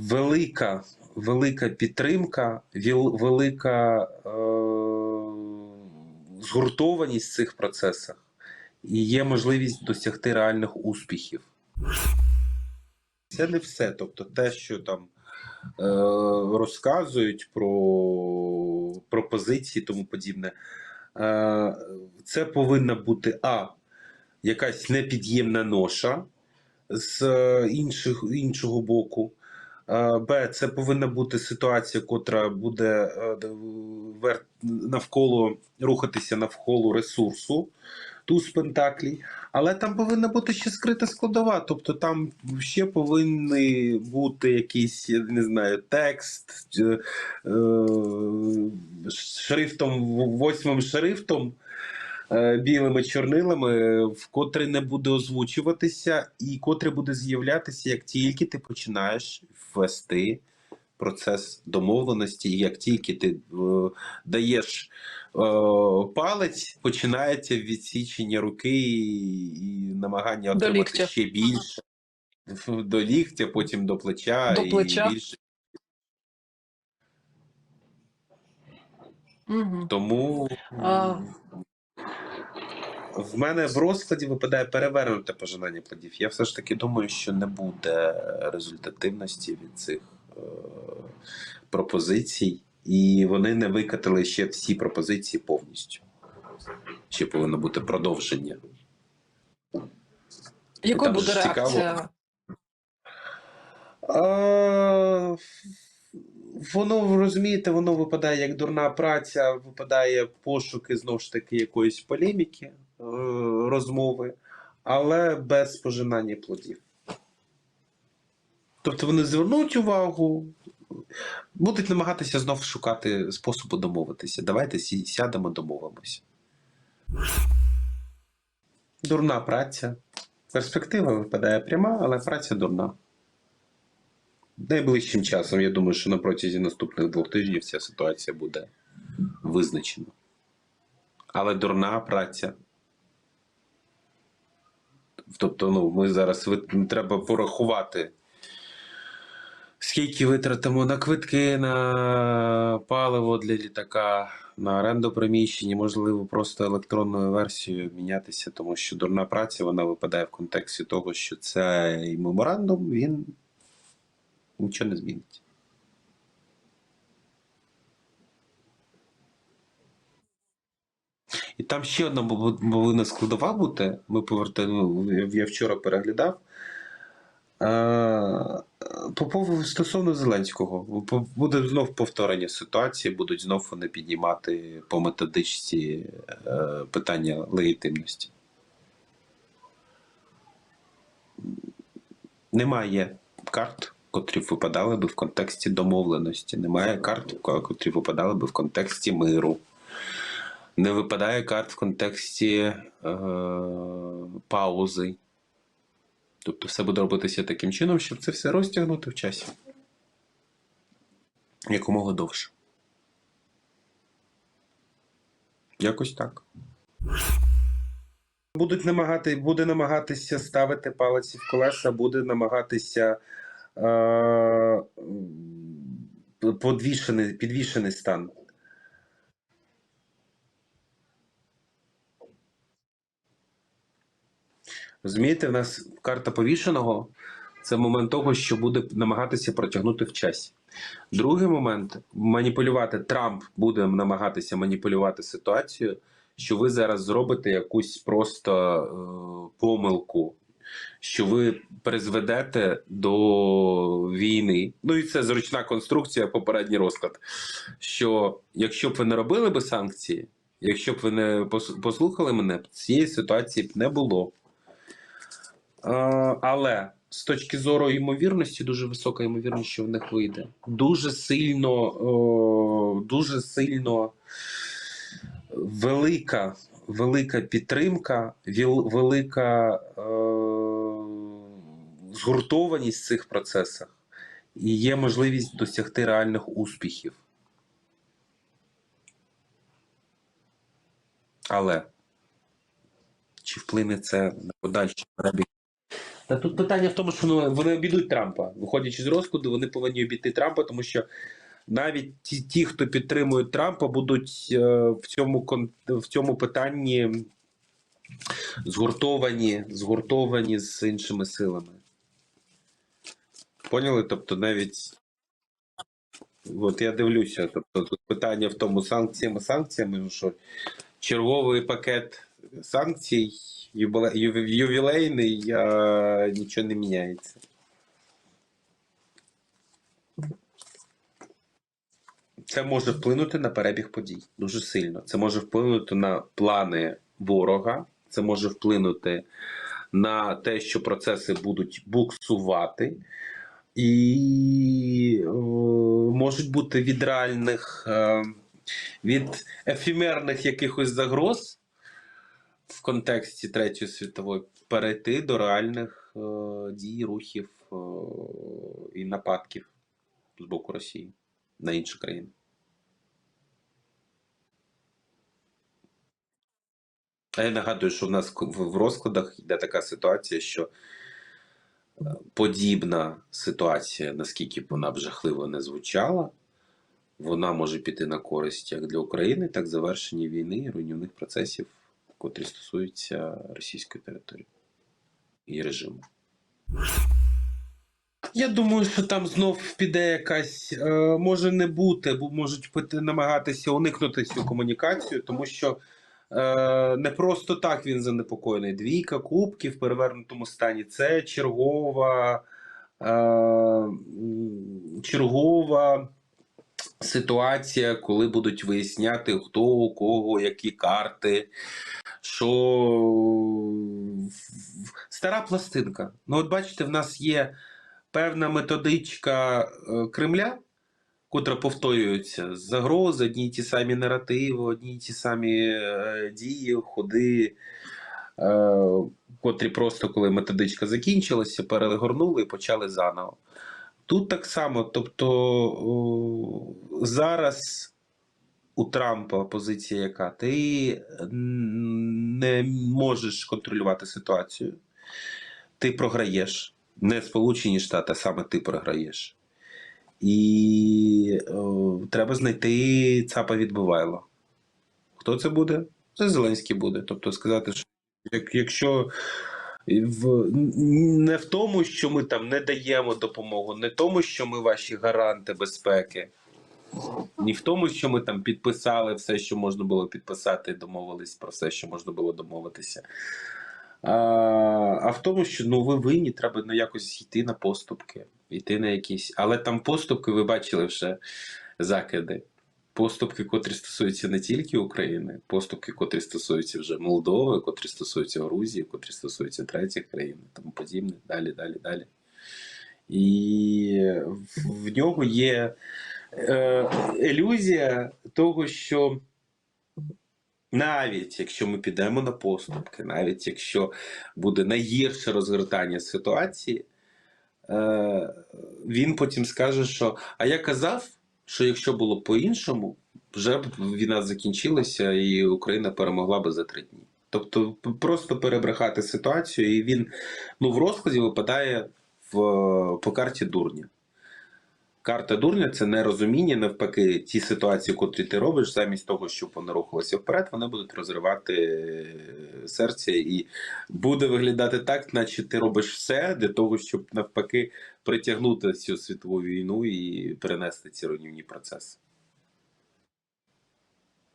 велика, велика підтримка, велика е, згуртованість в цих процесах і є можливість досягти реальних успіхів. Це не все. Тобто, те, що там е, розказують про пропозиції тому подібне, е, це повинна бути А. Якась непід'ємна ноша з е, інших, іншого боку. Е, Б. Це повинна бути ситуація, котра буде е, навколо рухатися навколо ресурсу туз пентаклі. Але там повинна бути ще скрита складова. Тобто там ще повинні бути якийсь, не знаю, текст е, шрифтом, восьмим шрифтом. Е, Білими чорнилами, в котрий не буде озвучуватися, і котрий буде з'являтися, як тільки ти починаєш ввести процес домовленості, і як тільки ти е, даєш е, палець, починається відсічення руки і, і намагання отримати ліктя. ще більше. До ліктя, потім до плеча, До плеча. і більше. Угу. Тому А. в мене в розкладі випадає перевернуте пожинання плодів. Я все ж таки думаю, що не буде результативності від цих е, пропозицій, і вони не викатали ще всі пропозиції повністю. Ще повинно бути продовження. Якою буде цікаво. реакція? А, воно, розумієте, воно випадає як дурна праця, випадає пошуки знову ж таки якоїсь полеміки, розмови, але без пожинання плодів. Тобто вони звернуть увагу, будуть намагатися знов шукати способу домовитися. Давайте сядемо, домовимося. Дурна праця. Перспектива випадає пряма, але праця дурна. Найближчим часом, я думаю, що на протязі наступних двох тижнів ця ситуація буде визначена. Але дурна праця. Тобто, ну, ми зараз треба порахувати, скільки витратимо на квитки, на паливо для літака, на оренду приміщення, можливо, просто електронною версією мінятися, тому що дурна праця вона випадає в контексті того, що цей меморандум він нічого не змінить. І там ще одна повинна складова бути. Ми повертаємо, я- я вчора переглядав. Е, По стосовно Зеленського, буде знов повторення ситуації, будуть знов вони піднімати по методичці е, питання легітимності. Немає карт, котрі випадали би в контексті домовленості. Немає карт, котрі випадали би в контексті миру. Не випадає карт в контексті е, паузи. Тобто все буде робитися таким чином, щоб це все розтягнути в часі. Якомога довше. Якось так. Будуть намагати, буде намагатися ставити палиці в колеса, буде намагатися е, подвішений, підвішений стан. Розумієте, в нас карта повішеного це момент того, що буде намагатися протягнути в часі. Другий момент маніпулювати. Трамп буде намагатися маніпулювати ситуацію, що ви зараз зробите якусь просто е, помилку, що ви призведете до війни. Ну і це зручна конструкція, попередній розклад. Що якщо б ви не робили би санкції, якщо б ви не послухали мене, цієї ситуації б не було. Е, але з точки зору ймовірності, дуже висока ймовірність, що в них вийде. Дуже сильно, дуже сильно велика, велика підтримка, велика е, згуртованість в цих процесах, і є можливість досягти реальних успіхів. Але чи вплине це на подальший перебіг Та тут питання в тому, що ну, вони обійдуть Трампа. Виходячи з розкладу, вони повинні обійти Трампа, тому що навіть ті, ті хто підтримують Трампа, будуть е, в цьому в цьому питанні згуртовані, згуртовані з іншими силами. Поняли? Тобто навіть. От я дивлюся, тобто тут питання в тому санкціями, санкціями, що черговий пакет санкцій, ювілейний, а нічого не міняється. Це може вплинути на перебіг подій дуже сильно. Це може вплинути на плани ворога, це може вплинути на те, що процеси будуть буксувати, і е, можуть бути від реальних, е, від ефемерних якихось загроз в контексті Третьої світової перейти до реальних е, дій, рухів е, і нападків з боку Росії на інші країни. А я нагадую, що в нас в розкладах йде така ситуація, що е, подібна ситуація, наскільки б вона б жахливо не звучала, вона може піти на користь як для України, так і завершення війни і руйнівних процесів, котрі стосуються російської території і режиму. Я думаю, що там знов піде якась, е, може не бути, бо можуть намагатися уникнути цю комунікацію, тому що е, не просто так він занепокоєний. Двійка кубків в перевернутому стані це чергова, е, чергова ситуація, коли будуть виясняти, хто у кого, які карти. Що стара пластинка. Ну, от бачите, в нас є певна методичка е, Кремля, котра повторюється загрози, одні й ті самі наративи, одні й ті самі е, дії, ходи, е, котрі просто коли методичка закінчилася, перегорнули і почали заново. Тут так само, тобто зараз у Трампа позиція яка? Ти не можеш контролювати ситуацію, ти програєш. Не Сполучені Штати, а саме ти програєш. І о, треба знайти ЦАПа відбивайло. Хто це буде? Це Зеленський буде. Тобто сказати, що як, якщо в, не в тому, що ми там не даємо допомогу, не в тому, що ми ваші гаранти безпеки, ні в тому, що ми там підписали все, що можна було підписати, і домовились про все, що можна було домовитися. А, а в тому, що ну ви винні, треба ну, якось йти на поступки, йти на якісь. Але там поступки, ви бачили вже закиди. Поступки, котрі стосуються не тільки України, поступки, котрі стосуються вже Молдови, котрі стосуються Грузії, котрі стосуються третіх країн тому подібне. Далі, далі, далі. І в, нього є ілюзія того, що навіть якщо ми підемо на поступки, навіть якщо буде найгірше розгортання ситуації, е, він потім скаже, що а я казав, що якщо було по-іншому, вже б війна закінчилася і Україна перемогла би за три дні. Тобто просто перебрехати ситуацію, і він ну, в розкладі випадає в, по карті дурня. Карта дурня це нерозуміння, навпаки, ті ситуації, котрі ти робиш, замість того, щоб вони рухалися вперед, вони будуть розривати е, серце, і буде виглядати так, наче ти робиш все для того, щоб навпаки притягнути цю світову війну і перенести ці руйнівні процеси.